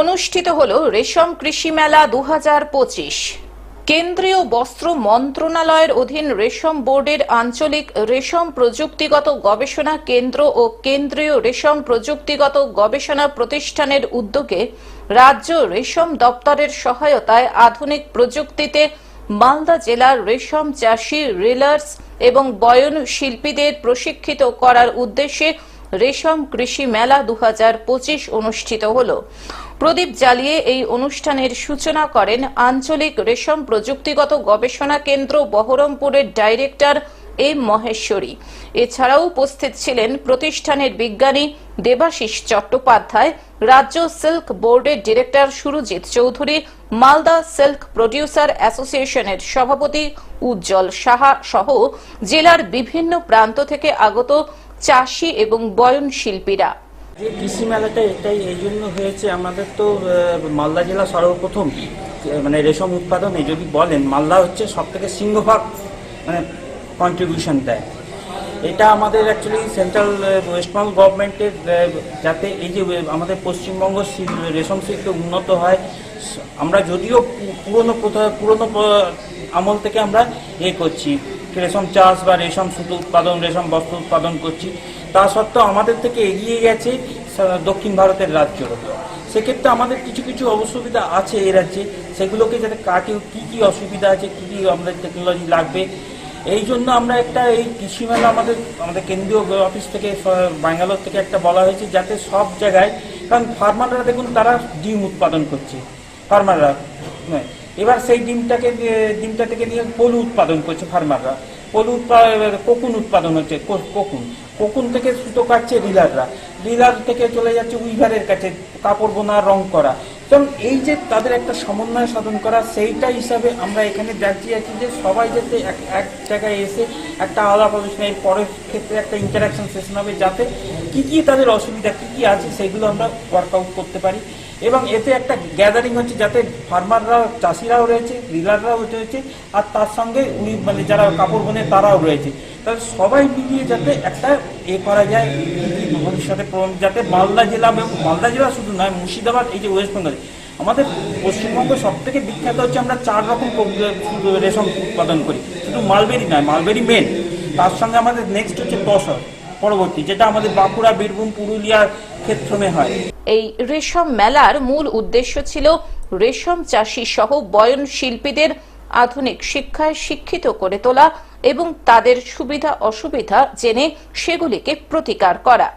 অনুষ্ঠিত হল রেশম কৃষি মেলা দু হাজার পঁচিশ। কেন্দ্রীয় বস্ত্র মন্ত্রণালয়ের অধীন রেশম বোর্ডের আঞ্চলিক রেশম প্রযুক্তিগত গবেষণা কেন্দ্র ও কেন্দ্রীয় রেশম প্রযুক্তিগত গবেষণা প্রতিষ্ঠানের উদ্যোগে রাজ্য রেশম দপ্তরের সহায়তায় আধুনিক প্রযুক্তিতে মালদা জেলার রেশম চাষি, রিলার্স এবং বয়ন শিল্পীদের প্রশিক্ষিত করার উদ্দেশ্যে রেশম কৃষি মেলা দু হাজার পঁচিশ অনুষ্ঠিত হল। প্রদীপ জ্বালিয়ে এই অনুষ্ঠানের সূচনা করেন আঞ্চলিক রেশম প্রযুক্তিগত গবেষণা কেন্দ্র বহরমপুরের ডাইরেক্টর এম মহেশ্বরী। এছাড়াও উপস্থিত ছিলেন প্রতিষ্ঠানের বিজ্ঞানী দেবাশিস চট্টোপাধ্যায়, রাজ্য সিল্ক বোর্ডের director Surajit Chowdhury, Malda silk producer অ্যাসোসিয়েশনের সভাপতি উজ্জ্বল সাহা সহ জেলার বিভিন্ন প্রান্ত থেকে আগত চাষি এবং বয়ন শিল্পীরা যে কৃষি মেলাটা এটাই এই জন্য হয়েছে। আমাদের তো মালদা জেলা সর্বপ্রথম মানে রেশম উৎপাদনে যদি বলেন, মালদা হচ্ছে সব থেকে সিংহভাগ মানে কন্ট্রিবিউশন দেয়। এটা আমাদের অ্যাকচুয়ালি সেন্ট্রাল ওয়েস্ট বেঙ্গল গভর্নমেন্টের যাতে এই যে আমাদের পশ্চিমবঙ্গ রেশম শিল্প উন্নত হয়, আমরা যদিও পুরনো প্রথা, পুরনো আমল থেকে আমরা এ করছি। রেশম চাষ বা রেশম সুতো উৎপাদন, রেশম বস্ত্র উৎপাদন করছি। তা সত্ত্বেও আমাদের থেকে এগিয়ে গেছে দক্ষিণ ভারতের রাজ্যগুলো সেক্ষেত্রে আমাদের কিছু কিছু অসুবিধা আছে এই রাজ্যে। সেগুলোকে যাতে কাটে কী কী অসুবিধা আছে, কী কী আমাদের টেকনোলজি লাগবে? এই জন্য আমরা একটা এই কৃষি মেলা আমাদের আমাদের কেন্দ্রীয় অফিস থেকে ব্যাঙ্গালোর থেকে একটা বলা হয়েছে, যাতে সব জায়গায়, কারণ ফার্মাররা দেখুন, তারা ডিম উৎপাদন করছে। ফার্মাররা হ্যাঁ। এবার সেই ডিমটাকে ডিমটা থেকে নিয়ে পলু উৎপাদন করছে ফার্মাররা পলু কোকুন উৎপাদন হচ্ছে কোকুন। কোকুন থেকে সুতো কাটছে রিলাররা। রিলার থেকে চলে যাচ্ছে উইভারের কাছে, কাপড় বোনা, রং করা। এবং এই যে তাদের একটা সমন্বয় সাধন করা, সেইটা হিসাবে আমরা এখানে দেখছি আছি যে সবাই যাতে এক এক জায়গায় এসে একটা আলাপ আলোচনা, এর পরের ক্ষেত্রে একটা ইন্টারাকশন সেশন হবে, যাতে কি কি তাদের অসুবিধা, কি কি আছে, সেগুলো আমরা ওয়ার্কআউট করতে পারি। এবং এতে একটা গ্যাদারিং হচ্ছে যাতে ফার্মাররা চাষিরাও রয়েছে রিলাররাও রয়েছে, আর তার সঙ্গে উনি মানে যারা কাপড় বোনে তারাও রয়েছে। তাহলে সবাই মিলিয়ে যাতে একটা এ করা যায় ভবিষ্যতে যাতে মালদা জেলা মালদা জেলা শুধু নয়, মুর্শিদাবাদ, এই যে ওয়েস্ট বেঙ্গল আমাদের পশ্চিমবঙ্গ সব থেকে বিখ্যাত হচ্ছে আমরা চার রকম রেশম উৎপাদন করি। শুধু মালবেরি নয়, মালবেরি মেন তার সঙ্গে আমাদের নেক্সট হচ্ছে তসর। পরবর্তী যেটা আমাদের বাঁকুড়া বীরভূম পুরুলিয়ার ক্ষেত্রমে হয়। এই রেশম মেলার মূল উদ্দেশ্য ছিল রেশম চাষি সহ বয়ন শিল্পীদের আধুনিক শিক্ষায় শিক্ষিত করে তোলা এবং তাদের সুবিধা অসুবিধা জেনে সেগুলিকে প্রতিকার করা।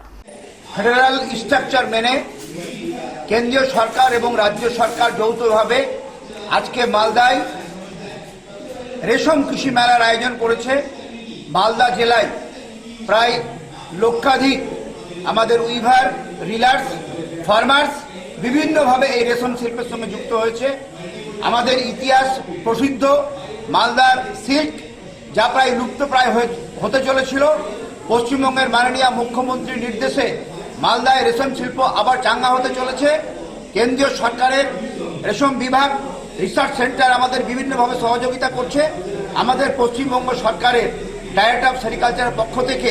ফেডারেল স্ট্রাকচার মেনে কেন্দ্রীয় সরকার এবং রাজ্য সরকার যৌথভাবে আজকে মালদায় রেশম কৃষি মেলার আয়োজন করেছে। মালদা জেলায় প্রায় লক্ষাধিক আমাদের উইভার, রিলার্স, ফার্মার্স বিভিন্নভাবে এই রেশম শিল্পের সঙ্গে যুক্ত হয়েছে। আমাদের ইতিহাস প্রসিদ্ধ, মালদার সিল্ক যা প্রায় লুপ্তপ্রায় হতে চলেছিল। পশ্চিমবঙ্গের মাননীয় মুখ্যমন্ত্রীর নির্দেশে মালদায় রেশম শিল্প আবার চাঙ্গা হতে চলেছে। কেন্দ্রীয় সরকারের রেশম বিভাগ, রিসার্চ সেন্টার আমাদের বিভিন্নভাবে সহযোগিতা করছে। আমাদের পশ্চিমবঙ্গ সরকারের ডাইরেক্টর অফ সেরিকালচারের পক্ষ থেকে